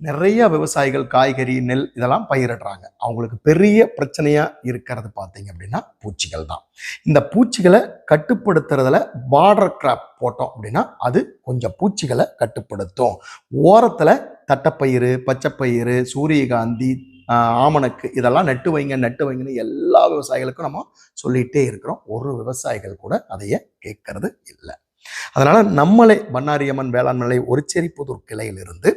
நிறைய விவசாயிகள் காய்கறி நெல் இதெல்லாம் பயிரிடுறாங்க. அவங்களுக்கு பெரிய பிரச்சனையா இருக்கிறது பார்த்தீங்க அப்படின்னா பூச்சிகள் தான். இந்த பூச்சிகளை கட்டுப்படுத்துறதுல பார்டர் கிராப் போட்டோம் அப்படின்னா அது கொஞ்சம் பூச்சிகளை கட்டுப்படுத்தும். ஓரத்துல தட்டைப்பயிறு பச்சைப்பயிறு சூரியகாந்தி ஆமணக்கு இதெல்லாம் நட்டு வைங்க நட்டு வைங்கன்னு எல்லா விவசாயிகளுக்கும் நம்ம சொல்லிகிட்டே இருக்கிறோம். ஒரு விவசாயிகள் கூட அதையே கேட்கறது இல்லை. அதனால நம்மளே பண்ணாரியம்மன் வேளாண்மலை ஒரு புதூர் கிளையிலிருந்து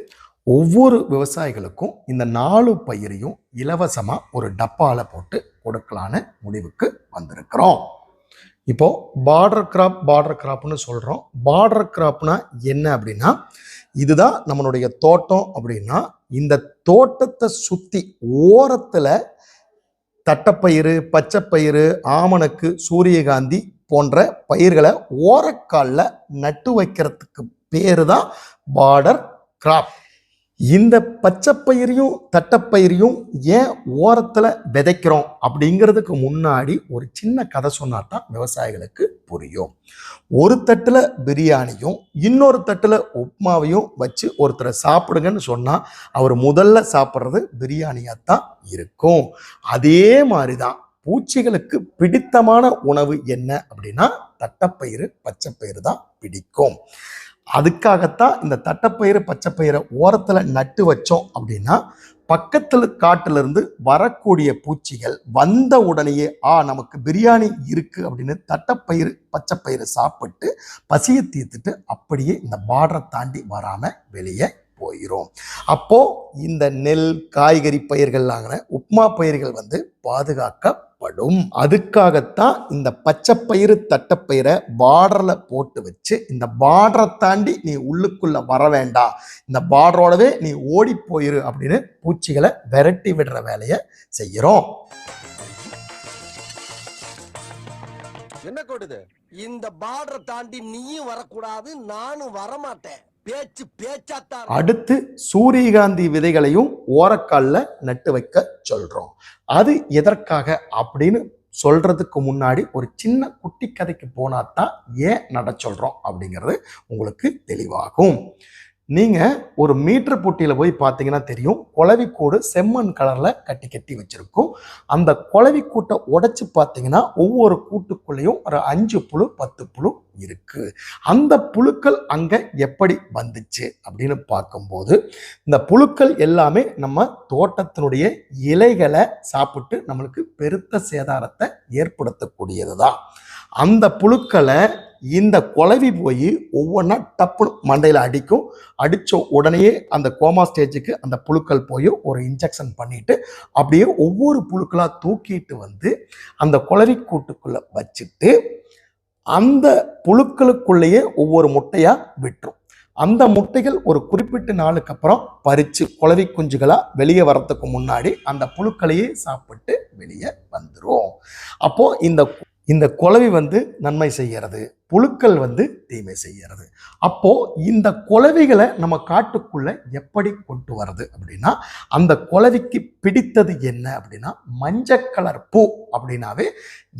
ஒவ்வொரு விவசாயிகளுக்கும் இந்த நாலு பயிரையும் இலவசமாக ஒரு டப்பாவில் போட்டு கொடுக்கலான்னு முடிவுக்கு வந்திருக்கிறோம். இப்போது பார்டர் கிராப் பார்டர் கிராப்னு சொல்கிறோம் பார்டர் கிராப்னா என்ன அப்படின்னா இதுதான் நம்மளுடைய தோட்டம் அப்படின்னா இந்த தோட்டத்தை சுற்றி ஓரத்தில் தட்டைப்பயிறு பச்சைப்பயிறு ஆமணக்கு சூரியகாந்தி போன்ற பயிர்களை ஓரக்காலில் நட்டு வைக்கிறதுக்கு பேர் தான் பார்டர் கிராப் இந்த பச்சைப்பயிரையும் தட்டப்பயிரையும் ஏன் ஓரத்தில் விதைக்கிறோம் அப்படிங்கிறதுக்கு முன்னாடி ஒரு சின்ன கதை சொன்னா தான் விவசாயிகளுக்கு புரியும். ஒரு தட்டில் பிரியாணியும் இன்னொரு தட்டில் உப்மாவையும் வச்சு ஒருத்தரை சாப்பிடுங்கன்னு சொன்னால் அவர் முதல்ல சாப்பிட்றது பிரியாணியாக தான் இருக்கும். அதே மாதிரி தான் பூச்சிகளுக்கு பிடித்தமான உணவு என்ன அப்படின்னா தட்டப்பயிறு பச்சைப்பயிறு தான் பிடிக்கும். அதுக்காகத்தான் இந்த தட்டைப்பயிறு பச்சைப்பயிரை ஓரத்தில் நட்டு வச்சோம் அப்படின்னா பக்கத்தில் காட்டிலிருந்து வரக்கூடிய பூச்சிகள் வந்த உடனேயே ஆ நமக்கு பிரியாணி இருக்குது அப்படின்னு தட்டைப்பயிறு பச்சைப்பயிறு சாப்பிட்டு பசியை தீர்த்துட்டு அப்படியே இந்த பார்டரை தாண்டி வராமல் வெளியே போயிடும் அப்போது இந்த நெல் காய்கறி பயிர்கள்லாங்கிற உப்மா பயிர்கள் வந்து பாதுகாக்க பாதுகாக்கப்படும் அதுக்காகத்தான் இந்த பச்சைப்பயிறு தட்டப்பயிரை பார்டரில் போட்டு வச்சு இந்த பார்டரை தாண்டி நீ உள்ளுக்குள்ளே வர வேண்டாம். இந்த பார்டரோடவே நீ ஓடி போயிரு அப்படின்னு பூச்சிகளை விரட்டி விடுற வேலையை செய்கிறோம். என்ன கொடுது இந்த பார்டரை தாண்டி நீயும் வரக்கூடாது நானும் வரமாட்டேன். அடுத்து சூரியகாந்தி விதைகளையும் ஓரக்காலில் நட்டு வைக்க சொல்றோம். அது எதற்காக அப்படின்னு சொல்றதுக்கு முன்னாடி ஒரு சின்ன குட்டி கதைக்கு போனா தான் ஏன் நட சொல்றோம் அப்படிங்கிறது உங்களுக்கு தெளிவாகும். நீங்கள் ஒரு மீட்டர் போட்டியில் போய் பார்த்தீங்கன்னா தெரியும். குளவிக்கூடு செம்மண் கலரில் கட்டி கட்டி வச்சுருக்கும். அந்த குளவிக்கூட்டை உடச்சி பார்த்தீங்கன்னா ஒவ்வொரு கூட்டுக்குள்ளேயும் ஒரு அஞ்சு புழு பத்து புழு இருக்குது அந்த புழுக்கள் அங்கே எப்படி வந்துச்சு அப்படின்னு பார்க்கும்போது இந்த புழுக்கள் எல்லாமே நம்ம தோட்டத்தினுடைய இலைகளை சாப்பிட்டு நம்மளுக்கு பெருத்த சேதாரத்தை ஏற்படுத்தக்கூடியது தான் அந்த புழுக்களை இந்த குழவி போய் ஒவ்வொன்றா டப்புன்னு மண்டையில் அடிக்கும். அடித்த உடனேயே அந்த கோமா ஸ்டேஜுக்கு அந்த புழுக்கள் போய் ஒரு இன்ஜெக்ஷன் பண்ணிட்டு அப்படியே ஒவ்வொரு புழுக்களாக தூக்கிட்டு வந்து அந்த குளவி கூட்டுக்குள்ளே வச்சுட்டு அந்த புழுக்களுக்குள்ளேயே ஒவ்வொரு முட்டையாக விட்டுரும். அந்த முட்டைகள் ஒரு குறிப்பிட்ட நாளுக்கு அப்புறம் பறித்து குளவி குஞ்சுகளாக வெளியே வரத்துக்கு முன்னாடி அந்த புழுக்களையே சாப்பிட்டு வெளியே வந்துடும் அப்போது இந்த இந்த குளவி வந்து நன்மை செய்கிறது. புழுக்கள் வந்து தீமை செய்கிறது. அப்போது இந்த குலவிகளை நம்ம காட்டுக்குள்ளே எப்படி கொண்டு வர்றது அப்படின்னா அந்த குலவிக்கு பிடித்தது என்ன அப்படின்னா மஞ்சள் கலர் பூ அப்படின்னாவே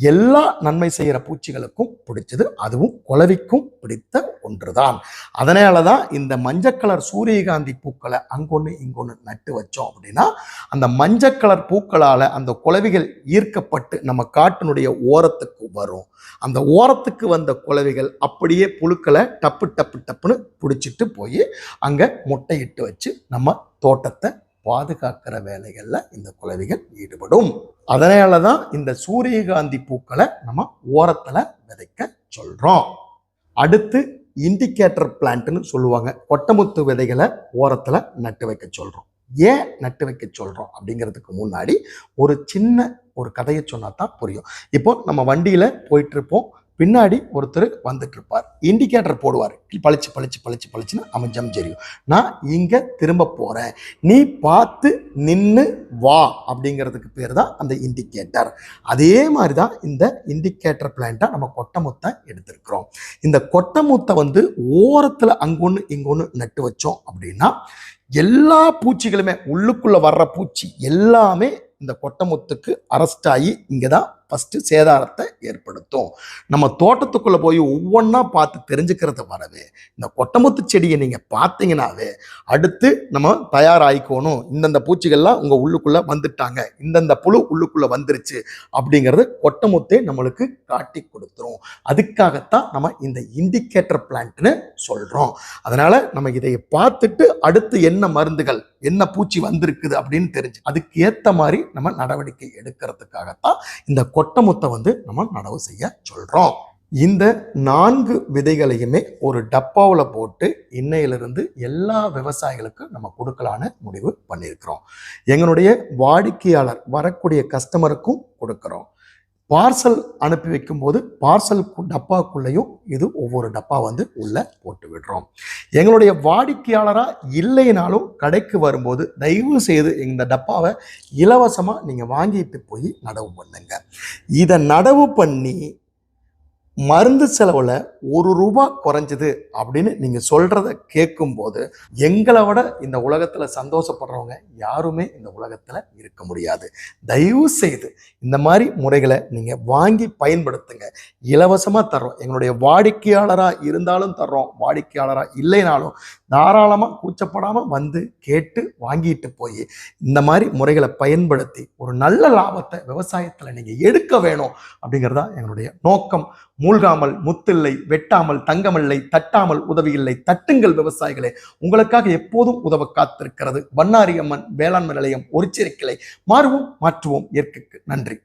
எல்லா நன்மை செய்கிற பூச்சிகளுக்கும் பிடிச்சது அதுவும் குளவிக்கும் பிடித்த ஒன்று தான் அதனால தான் இந்த மஞ்சள் கலர் சூரியகாந்தி பூக்களை அங்கொன்று இங்கொன்று நட்டு வச்சோம் அப்படின்னா அந்த மஞ்சள் கலர் பூக்களால் அந்த குலவிகள் ஈர்க்கப்பட்டு நம்ம காட்டினுடைய ஓரத்துக்கு வரும். அந்த ஓரத்துக்கு வந்த குளவிகள் அப்படியே புழுக்களை டப்பு டப்பு டப்புன்னு பிடிச்சிட்டு போய் அங்கே முட்டையிட்டு வச்சு நம்ம தோட்டத்தை பாதுகாக்கிற வேலைகளில் இந்த குளவிகள் ஈடுபடும். அதனால தான் இந்த சூரியகாந்தி பூக்களை நம்ம ஓரத்தில் விதைக்க சொல்கிறோம் அடுத்து இண்டிகேட்டர் பிளான்ட்னு சொல்லுவாங்க. கொட்டமுத்து விதைகளை ஓரத்தில் நட்டு வைக்க சொல்கிறோம் ஏன் நட்டு வைக்க சொல்கிறோம் அப்படிங்கிறதுக்கு முன்னாடி ஒரு சின்ன ஒரு கதையை சொன்னா தான் புரியும். இப்போ நம்ம வண்டியில் போயிட்டு இருப்போம். பின்னாடி ஒருத்தர் வந்துட்டு இருப்பார் இண்டிகேட்டர் போடுவார். பளிச்சு பளிச்சு பளிச்சு பளிச்சுன்னு அமைஞ்சம் தெரியும். நான் இங்கே திரும்ப போகிறேன் நீ பார்த்து நின்று வா. அப்படிங்கிறதுக்கு பேர் தான் அந்த இண்டிகேட்டர் அதே மாதிரி தான் இந்த இண்டிகேட்டர் பிளான்ட்டை நம்ம கொட்டமுத்தை எடுத்திருக்கிறோம். இந்த கொட்டமுத்தை வந்து ஓரத்தில் அங்கொன்று இங்கொன்று நட்டு வச்சோம் அப்படின்னா எல்லா பூச்சிகளுமே உள்ளுக்குள்ளே வர்ற பூச்சி எல்லாமே இந்த கொட்டமுத்துக்கு அரெஸ்ட் ஆகி இங்கே தான் ஃபஸ்ட்டு சேதாரத்தை ஏற்படுத்தும். நம்ம தோட்டத்துக்குள்ளே போய் ஒவ்வொன்றா பார்த்து தெரிஞ்சுக்கிறது வரவே இந்த கொட்டமுத்து செடியை நீங்கள் பார்த்தீங்கன்னாவே அடுத்து நம்ம தயாராகிக்கணும். இந்தந்த பூச்சிகள்லாம் உங்கள் உள்ளுக்குள்ளே வந்துட்டாங்க. இந்தந்த புழு உள்ளுக்குள்ளே வந்துருச்சு அப்படிங்கிறது கொட்டமுத்தே நம்மளுக்கு காட்டி கொடுத்துரும். அதுக்காகத்தான் நம்ம இந்த இண்டிகேட்டர் பிளான்ட்னு சொல்கிறோம் அதனால் நம்ம இதை பார்த்துட்டு அடுத்து என்ன மருந்துகள் என்ன பூச்சி வந்திருக்குது அப்படின்னு தெரிஞ்சு அதுக்கு ஏற்ற மாதிரி நம்ம நடவடிக்கை எடுக்கிறதுக்காகத்தான் இந்த கொட்டமுத்தை வந்து நம்ம நடவு செய்ய சொல்கிறோம் இந்த நான்கு விதைகளையுமே ஒரு டப்பாவில் போட்டு இன்னையிலிருந்து எல்லா விவசாயிகளுக்கும் நம்ம கொடுக்கலான்னு முடிவு பண்ணியிருக்கிறோம். எங்களுடைய வாடிக்கையாளர் வரக்கூடிய கஸ்டமருக்கும் கொடுக்குறோம். பார்சல் அனுப்பி வைக்கும்போது பார்சல் டப்பாக்குள்ளேயும் இது ஒவ்வொரு டப்பா வந்து உள்ளே போட்டு விடுறோம். எங்களுடைய வாடிக்கையாளராக இல்லைனாலும் கடைக்கு வரும்போது தயவு செய்து இந்த டப்பாவை இலவசமாக நீங்கள் வாங்கிட்டு போய் நடவு பண்ணுங்க. இதை நடவு பண்ணி மருந்து செலவில் ஒரு ரூபா குறைஞ்சது அப்படின்னு நீங்கள் சொல்கிறத கேட்கும்போது எங்களை விட இந்த உலகத்தில் சந்தோஷப்படுறவங்க யாருமே இந்த உலகத்தில் இருக்க முடியாது. தயவு செய்து இந்த மாதிரி முறைகளை நீங்கள் வாங்கி பயன்படுத்துங்க. இலவசமாக தர்றோம். எங்களுடைய வாடிக்கையாளராக இருந்தாலும் தர்றோம். வாடிக்கையாளராக இல்லைனாலும் தாராளமாக கூச்சப்படாமல் வந்து கேட்டு வாங்கிட்டு போய் இந்த மாதிரி முறைகளை பயன்படுத்தி ஒரு நல்ல லாபத்தை விவசாயத்தில் நீங்கள் எடுக்க வேணும் அப்படிங்கிறதா எங்களுடைய நோக்கம். மூழ்காமல் முத்தில்லை வெட்டாமல் தங்கமில்லை தட்டாமல் உதவியில்லை தட்டுங்கள் விவசாயிகளே. உங்களுக்காக எப்போதும் உதவ காத்திருக்கிறது வண்ணாரியம்மன் வேளாண்மை நிலையம் ஒரு சிறைக்கிளை மாறுவோம் மாற்றுவோம் இயற்கைக்கு நன்றி.